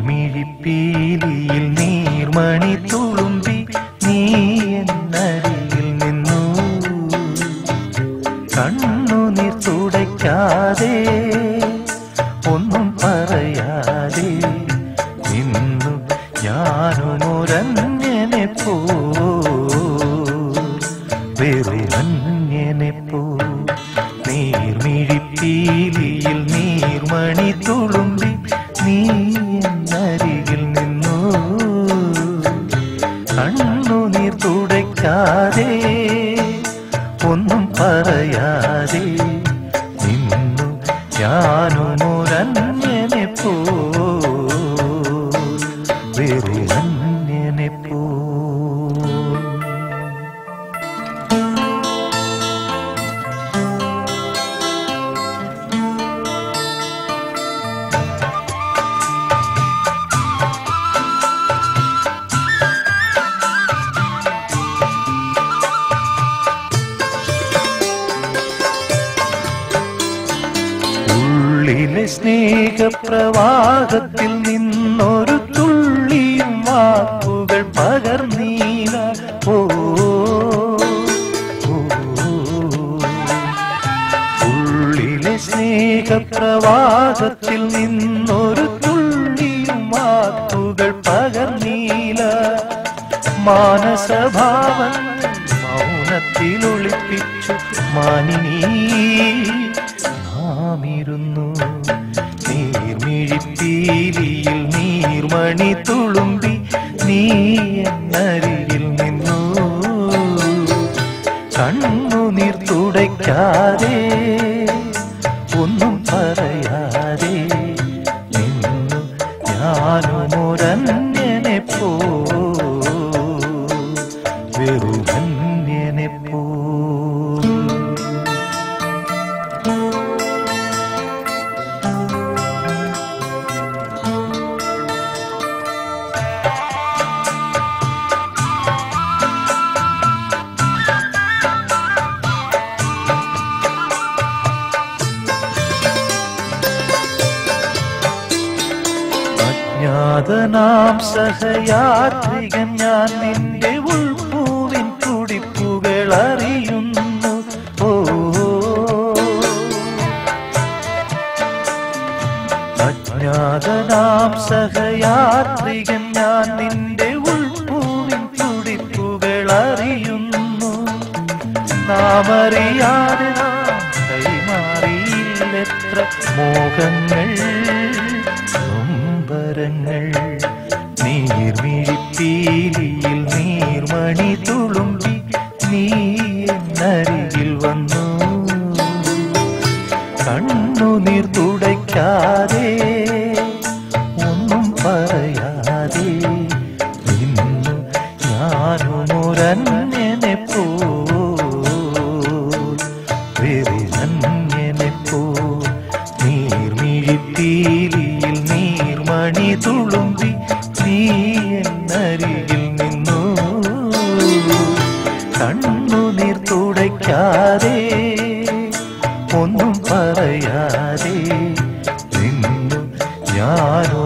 മിഴിപ്പീലിയിൽ നീർമണി തുളുമ്പി നീ എന്നരിയിൽ നിന്നു. കണ്ണുനീർ തുടയ്ക്കാതെ ഒന്നും പറയാതെ നിന്നു ഞാനുമൊരന്യനെ പോ. വേറെ വെറുമന്യനെ പോ. നീ കണ്ണുനീർ തുടയ്ക്കാതെ ഒന്നും പറയാതെ നിന്നു. ഞാനുമൊരന്യനെ ഉള്ളിലെ സ്നേഹപ്രവാഹത്തിൽ നിന്നൊരു തുള്ളിയും വാക്കുകൾ പകർന്നീന. ഓ. ഉള്ളിലെ സ്നേഹപ്രവാഹത്തിൽ നിന്നൊരു തുള്ളിയും വാക്കുകൾ പകർന്നീല മാനസഭാവൻ മൗനത്തിൽ ഒളിപ്പിച്ചു മാനിനീ. നാമിരുന്നു നീർമിഴിപ്പീലിയിൽ നീർമണി തുളുമ്പി നീ എന്നരികിൽ നിന്നു. കണ്ണുനീർ തുടയ്ക്കാതെ ഒന്നും പറയാതെ നിന്നു. ഞാനുമൊരന്യനെ പോ അജ്ഞാതനാം സഹയാത്രികൻ ഞാൻ നിന്റെ ഉൾപൂവിൻ തുടിപ്പുകൾ അറിയുന്നു. ഓ അജ്ഞാതനാം സഹയാത്രികൻ ഞാൻ നിന്റെ ഉൾപൂവിൻ തുടിപ്പുകൾ അറിയുന്നു. നാമറിയാതെ നാം കൈമാറിയില്ലെത്ര മോഹങ്ങൾ നൊമ്പരങ്ങൾ നീർമിഴിപ്പീലിയിൽ നീർമണി തുളുമ്പി നീ എന്നരികിൽ വന്നു. കണ്ണുനീർ തുടയ്ക്കാതെ ഒന്നും പറയാതെ നിന്നു ഞാനുമൊരന്യനെ പോ വെറുമന്യനെ പോ നീർമിഴിപ്പീലിയിൽ നീർമണി തുളുമ്പി നീ എന്നരികിൽ നിന്നു. കണ്ണുനീർ തുടയ്ക്കാതെ ഒന്നും പറയാതെ നിന്നു. ഞാനുമൊരന്യനെ